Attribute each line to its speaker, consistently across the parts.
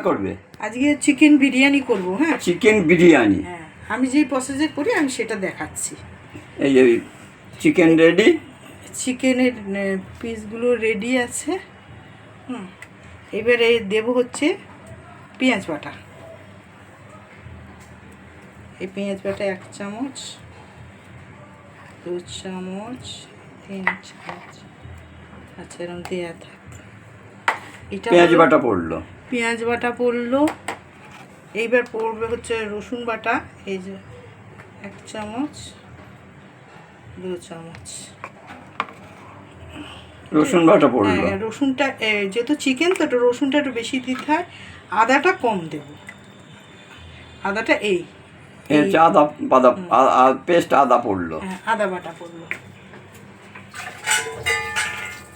Speaker 1: করবে?
Speaker 2: আজকে চিকেন বিরিয়ানি করব হ্যাঁ।
Speaker 1: চিকেন বিরিয়ানি?
Speaker 2: হ্যাঁ আমি যেই প্রসেসে করি আমি সেটা দেখাচ্ছি।
Speaker 1: এই যে চিকেন রেডি
Speaker 2: চিকেনের পিসগুলো রেডি আছে। হুম এবারে দেব হচ্ছে পেঁয়াজ বাটা। এই পেঁয়াজ বাটা এক চামচ দু চামচ তিন চামচ। আচ্ছা এরকম দেওয়া থাক। এটা
Speaker 1: পেঁয়াজ বাটা পড়ল।
Speaker 2: পেঁয়াজ বাটা পড়ল। এইবার পড়বে হচ্ছে রসুন বাটা এই যে এক চামচ দু চামচ।
Speaker 1: রসুন বাটা পড়ল।
Speaker 2: হ্যাঁ রসুনটা যেহেতু চিকেন তো একটু রসুনটা একটু বেশি দিতে হয়। আদাটা কম দেব। আদাটা এই
Speaker 1: এই আদা আদা পেস্ট আদা পড়ল।
Speaker 2: হ্যাঁ আদা বাটা পড়ল।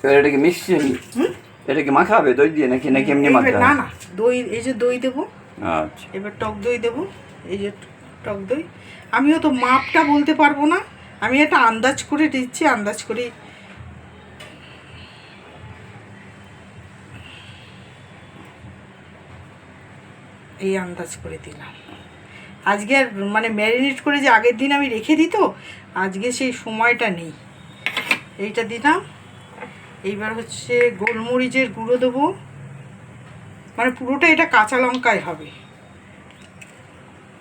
Speaker 1: এবার এটাকে মিশিয়ে নি এটাকে মাখাবে দই দিয়ে নাকি নাকি এমনি মাখাবে
Speaker 2: না না দই এই যে দই দেবো।
Speaker 1: আচ্ছা।
Speaker 2: এবার টক দই দেবো এই যে টক দই। আমিও তো মাপটা বলতে পারব না। আমি একটা আন্দাজ করে দিচ্ছি আন্দাজ করে। এই আন্দাজ করে দিলাম। আজকে আর মানে ম্যারিনেট করে যে আগের দিন আমি রেখে দিত আজকে সেই সময়টা নেই। এইটা দিলাম। এইবার হচ্ছে গোলমরিচের গুঁড়ো দেবো। মানে পুরোটা এটা কাঁচা লঙ্কায় হবে।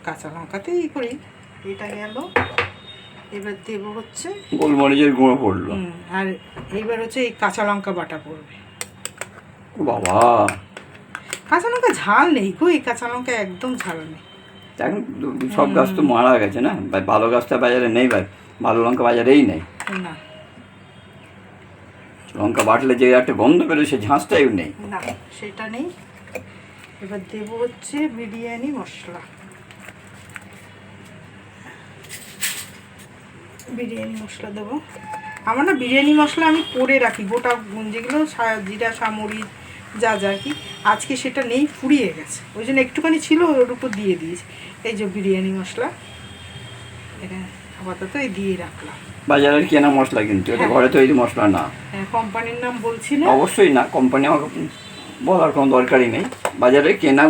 Speaker 2: কাঁচা লঙ্কাতেই করি। এটা গেল। এবার দেবো হচ্ছে
Speaker 1: গোলমরিচের গুঁড়ো পড়ল।
Speaker 2: আর এইবার হচ্ছে এই কাঁচা লঙ্কা বাটা পড়বে।
Speaker 1: বাবা।
Speaker 2: কাঁচা লঙ্কা ঝাল নেই গো এই কাঁচা লঙ্কা একদম ঝাল নেই।
Speaker 1: এখন সব গাছ তো মারা গেছে না? ভালো গাছটা বাজারে নেই ভাই ভালো লঙ্কা বাজারেই নেই।
Speaker 2: না।
Speaker 1: লঙ্কা বাটলে যে একটা গন্ধ বেরোয়, সে ঝাঁসটাই নেই।
Speaker 2: না, সেটা নেই। এবার দেবো হচ্ছে বিরিয়ানি, মশলা। বিরিয়ানি, মশলা দেবো। আমার না বিরিয়ানি, মশলা আমি করে রাখি, গোটা যেগুলো জিরা, সামরিচ, যা যা কি। আজকে সেটা নেই, ফুরিয়ে গেছে। ওই জন্য একটুখানি ছিল, ওর উপর দিয়ে দিয়েছি। এই যে বিরিয়ানি, মশলা, এটা আপাতত দিয়ে রাখলাম।
Speaker 1: বাজারের কেনা মশলা কিন্তু? এটা
Speaker 2: হ্যাঁ।
Speaker 1: ঘরে তৈরি মশলা না।
Speaker 2: হ্যাঁ, কোম্পানির নাম বলছি না
Speaker 1: অবশ্যই না কোম্পানি আমাকে বলার কোনো দরকারই নেই। বাজারে কেনা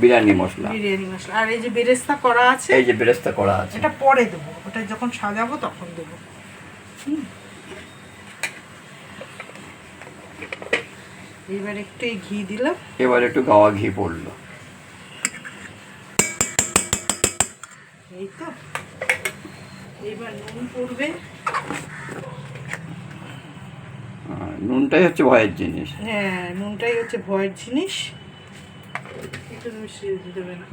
Speaker 1: বিরিয়ানি মশলা।
Speaker 2: বিরিয়ানি মশলা। আর এই যে বেরেস্তা করা আছে?
Speaker 1: এই যে বেরেস্তা করা আছে।
Speaker 2: এটা পরে দেবো। ওটা যখন সাজাবো তখন দেবো। এবার একটু ঘি দিলাম।
Speaker 1: এবার একটু গাওয়া ঘি পড়ল।
Speaker 2: এই তো। এইবার নুন পড়বে।
Speaker 1: নুনটাই হচ্ছে ভয়ের জিনিস।
Speaker 2: হ্যাঁ নুনটাই হচ্ছে ভয়ের জিনিস। একটু মিশিয়ে দিতে দেবে না।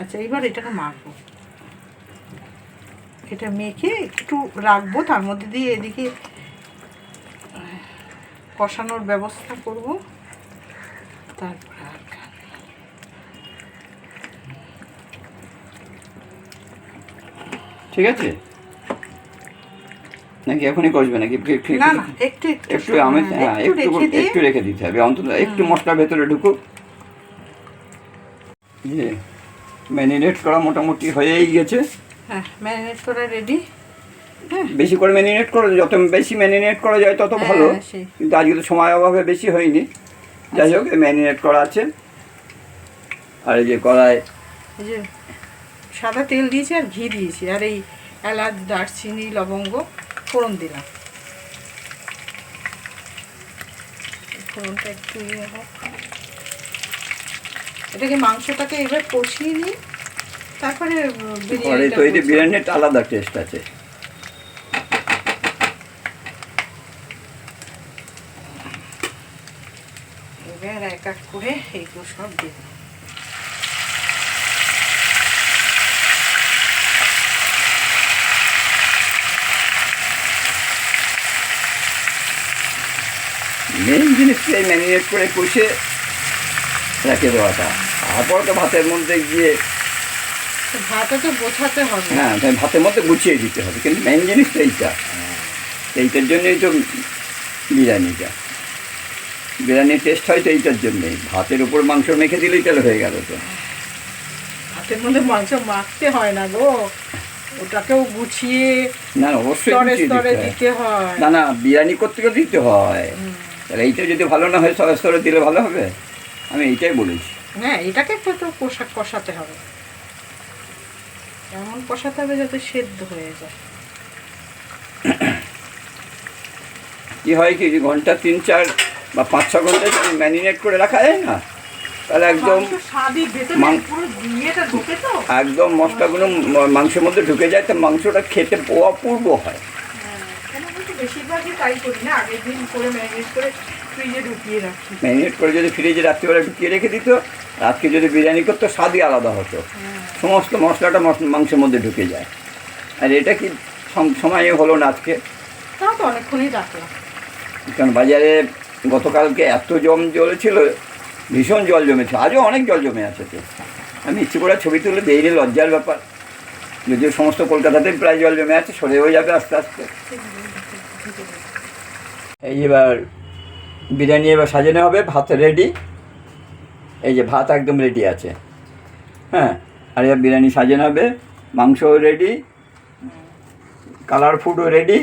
Speaker 2: আচ্ছা এবার এটাকে মাখবো এটা মেখে একটু রাখব তার মধ্যে দিয়ে এদিকে কষানোর ব্যবস্থা করব। তারপর আর খাব।
Speaker 1: ঠিক আছে? নাকি এখনই কষবে নাকি?
Speaker 2: একটু একটু
Speaker 1: আমি হ্যাঁ একটু
Speaker 2: রেখে
Speaker 1: একটু রেখে দিতে হবে। অন্তত একটু মশলা ভেতরে ঢুকুক। ইয়ে ম্যারিনেট করা মোটামুটি হয়েই গেছে।
Speaker 2: হ্যাঁ ম্যারিনেট করা রেডি। হ্যাঁ
Speaker 1: বেশি করে ম্যারিনেট করা যত বেশি ম্যারিনেট করা যায় তত
Speaker 2: হ্যাঁ,
Speaker 1: ভালো। কিন্তু আজকে তো সময় অভাবে বেশি হয়নি। যাই হোক ম্যারিনেট করা আছে। আর এই যে কড়ায়
Speaker 2: যে সাদা তেল দিয়েছি আর ঘি দিয়েছি। আর এই এলাচ দারচিনি লবঙ্গ ফোড়ন দিলাম। ফোড়নটা একটু ইয়ে হোক এটাকে মাংসটাকে এবার কষিয়ে নিই। তারপরে বিরিয়ানিটা
Speaker 1: বিরিয়ানির আলাদা টেস্ট আছে।
Speaker 2: এবার এক এক করে এইগুলো সব দিয়ে
Speaker 1: মেন জিনিস এই ম্যারিনেট করে কষে রেখে দেওয়াটা। তারপর তো ভাতের মধ্যে গিয়ে
Speaker 2: তো ভাতও তো গোছাতে হবে।
Speaker 1: হ্যাঁ তাই ভাতের মধ্যে গুছিয়ে দিতে হবে কিন্তু মেন জিনিস তো এইটা। এইটার জন্যই তো বিরিয়ানিটা। বিরিয়ানির টেস্ট হয় তো এইটার জন্যই। ভাতের উপর মাংস মেখে দিলেই তাহলে হয়ে গেল তো।
Speaker 2: ভাতের মধ্যে মাংস মাখতে হয় না গো। ওটাকেও গুছিয়ে
Speaker 1: না অবশ্যই দিতে হয়। না না বিরিয়ানি করতে গেলে দিতে হয়। তাহলে এইটা যদি ভালো না হয় সরা সরে দিলে ভালো হবে? আমি এইটাই বলেছি।
Speaker 2: হ্যাঁ এটাকে একটু একটু কষা কষাতে হবে। এমন কষাতে হবে যাতে সেদ্ধ হয়ে যায়।
Speaker 1: কি হয় কি ঘণ্টা তিন চার বা পাঁচ ছ ঘণ্টা যদি ম্যারিনেট করে রাখা যায় না তাহলে একদম
Speaker 2: তো।
Speaker 1: একদম মশলাগুলো মাংসের মধ্যে ঢুকে যায় তো মাংসটা খেতে অপূর্ব হয়।
Speaker 2: বেশিরভাগই তাই করি না আগের দিন করে ম্যারিনেট করে ফ্রিজে ঢুকিয়ে রাখি।
Speaker 1: ম্যারিনেট করে যদি ফ্রিজে রাত্রিবেলা ঢুকিয়ে রেখে দিত আজকে যদি বিরিয়ানি করতো স্বাদই আলাদা হতো।
Speaker 2: হ্যাঁ।
Speaker 1: সমস্ত মশলাটা মশ- মাংসের মধ্যে ঢুকে যায়। আর এটা কি সময়ে হলো না আজকে?
Speaker 2: তাও তো অনেকক্ষণই রাখলাম
Speaker 1: কারণ বাজারে গতকালকে এত জম জ্বলেছিল ভীষণ জল জমেছে। আজও অনেক জল জমে আছে তো। আমি ইচ্ছে করে ছবি তুলে দিইনি লজ্জার ব্যাপার। যদিও সমস্ত কলকাতাতেই প্রায় জল জমে আছে সরে হয়ে যাবে আস্তে আস্তে। এই এবার বিরিয়ানি এবার সাজানো হবে ভাত রেডি এই যে ভাত একদম রেডি আছে। হ্যাঁ আর এবার বিরিয়ানি সাজানো হবে মাংসও রেডি কালার ফুডও রেডি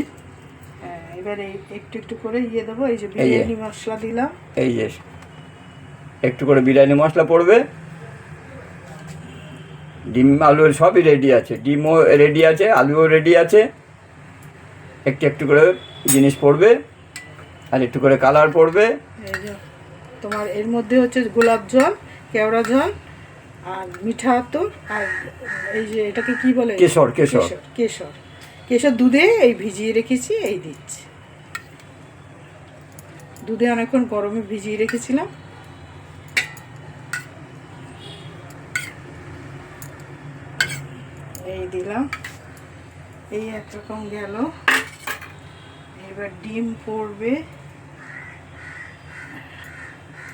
Speaker 2: এবারে একটু একটু করে ইয়ে দেবো এই যে। বিরিয়ানি মশলা দিলাম।
Speaker 1: এই যে একটু করে বিরিয়ানি মশলা পড়বে। ডিম আলুর সবই রেডি আছে। ডিমও রেডি আছে আলুও রেডি আছে। একটু একটু করে জিনিস পড়বে। আর একটু করে কালার পড়বে।
Speaker 2: তোমার এর মধ্যে হচ্ছে গোলাপ জল কেওড়া জল আর মিঠা আতর আর এই যে এটাকে কি বলে?
Speaker 1: কেশর, কেশর।
Speaker 2: কেশর। কেশর দুধে এই ভিজিয়ে রেখেছি এই দিচ্ছি। দুধে অনেকক্ষণ গরমে ভিজিয়ে রেখেছিলাম। এই দিলাম। এই একরকম গেল। এবার ডিম পড়বে।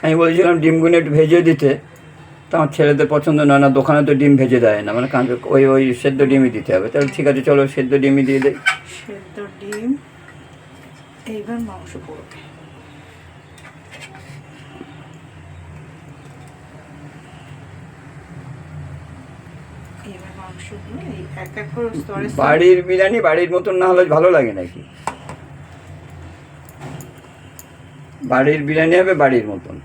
Speaker 1: আমি বলেছিলাম ডিমগুলো একটু ভেজে দিতে। তো আমার ছেলেদের পছন্দ নয় না দোকানে তো ডিম ভেজে দেয় না। মানে কাঁচা ওই ওই সেদ্ধ ডিমই দিতে হবে। তাহলে ঠিক আছে চলো সেদ্ধ ডিমই দিয়ে দেয়
Speaker 2: সেদ্ধ ডিম এইবার মাংস পড়বে।
Speaker 1: বাড়ির বিরিয়ানি বাড়ির মতন না হলে ভালো লাগে নাকি? বাড়ির বিরিয়ানি হবে বাড়ির মতন।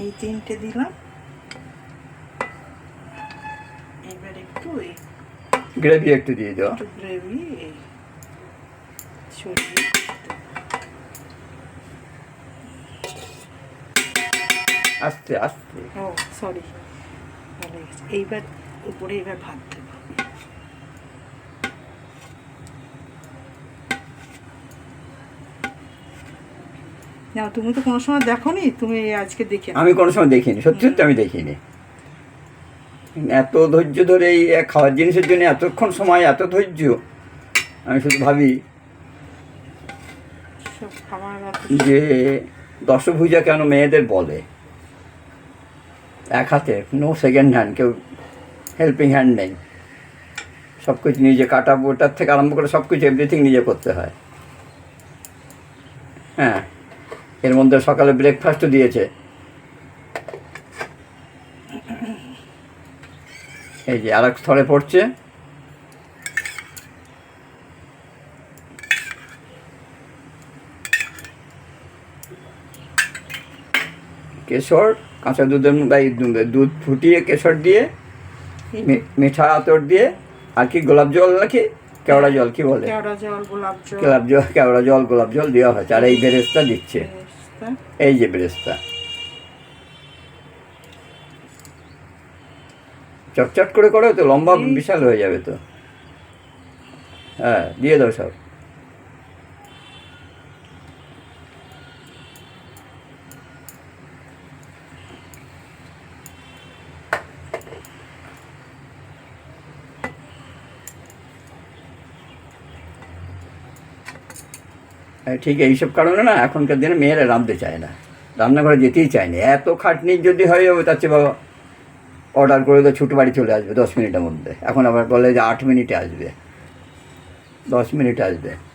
Speaker 2: এই তিনটে দিলাম। এবার একটু
Speaker 1: গ্রেভি একটু দিয়ে দাও।
Speaker 2: একটু গ্রেভি ছড়িয়ে
Speaker 1: আস্তে আস্তে।
Speaker 2: ও সরি ভালো এইবার উপরে এবার ভাত দেবো। না তুমি তো কোনো সময় দেখো নি তুমি আজকে দেখে
Speaker 1: আমি কোনো সময় দেখিনি সত্যি সত্যি আমি দেখিনি। এত ধৈর্য ধরে এই খাওয়ার জিনিসের জন্য এতক্ষণ সময় এত ধৈর্য আমি শুধু ভাবি যে দশভুজা কেন মেয়েদের বলে? এক হাতে নো সেকেন্ড হ্যান্ড কেউ হেল্পিং হ্যান্ড নেই। সব কিছু নিজে কাটা বোটার থেকে আরম্ভ করে সব কিছু এভরিথিং নিজে করতে হয়। হ্যাঁ। এর মধ্যে সকালে ব্রেকফাস্টও দিয়েছে। এই যে আর এক স্তরে পড়ছে। কেশর কাঁচা দুধের এই দুধ ফুটিয়ে কেশর দিয়ে মিঠা আতর দিয়ে আর কি গোলাপ জল নাকি? কেওড়া জল কি বলে?
Speaker 2: কেওড়া জল গোলাপ জল।
Speaker 1: কেওড়া জল গোলাপ জল দেওয়া হয়েছে আর এই বেরেস্তা দিচ্ছে।
Speaker 2: বেরেস্তা।
Speaker 1: এই যে বেরেস্তা চটচট করে করো তো লম্বা বিশাল হয়ে যাবে তো। হ্যাঁ দিয়ে দাও সব। ঠিক এইসব কারণে না এখনকার দিনে মেয়েরা রাঁধতে চায় না। রান্নাঘরে যেতেই চায় না। এত খাটনি যদি হয়ে যাবে তার চেয়ে বাবা অর্ডার করে তো ছুটো বাড়ি চলে আসবে দশ মিনিটের মধ্যে। এখন আবার বলে যে আট মিনিটে আসবে। দশ মিনিটে আসবে।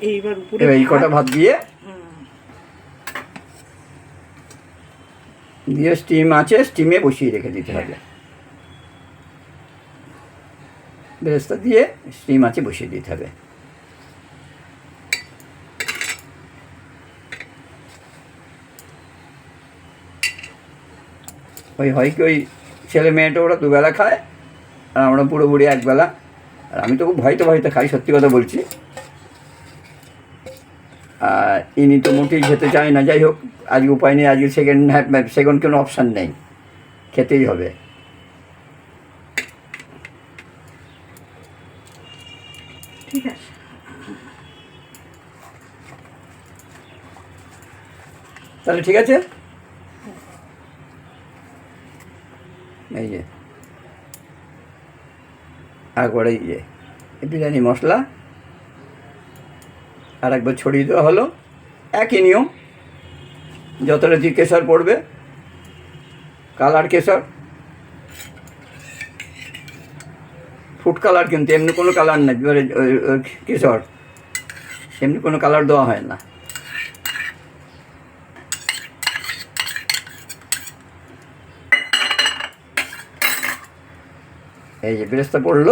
Speaker 2: এইবার উপরে
Speaker 1: এই কটা
Speaker 2: ভাত-
Speaker 1: দিয়ে দিয়ে স্টিম আছে স্টিমে বসিয়ে রেখে দিতে হবে। বেরেস্তা দিয়ে স্টিম আছে বসিয়ে দিতে হবে। ওই হয় কি ওই ছেলে মেয়েটা ওরা দুবেলা খায় আর আমরা পুরো বুড়ি একবেলা। আর আমি তো খুব ভয়তে ভয়তে খাই সত্যি কথা বলছি। ইনি তো মোটেই খেতে চায় না। যাই হোক আজকে উপায় নেই আজকে সেকেন্ড সেকেন্ড কোনো অপশান নেই। খেতেই হবে।
Speaker 2: ঠিক আছে।
Speaker 1: তাহলে ঠিক আছে? এই যে। একবারে এই যে বিরিয়ানি মশলা। আর একবার ছড়িয়ে দেওয়া হলো। একই নিয়ম। দিয়ে কেশর পড়বে, কালার কেশর। ফুড কালার কিন্তু, এমনি কোনো কালার নেই কেশর। এমনি কোনো কালার দেওয়া হয় না। এই যে বেরেস্তা পড়ল।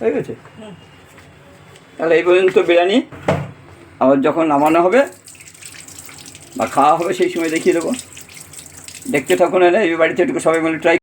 Speaker 1: হয়ে গেছে? তাহলে এই পর্যন্ত বিরিয়ানি আবার যখন নামানো হবে বা খাওয়া হবে সেই সময় দেখিয়ে দেবো। দেখতে থাকুন এলে এই বাড়িতে একটু সবাই মিলে ট্রাই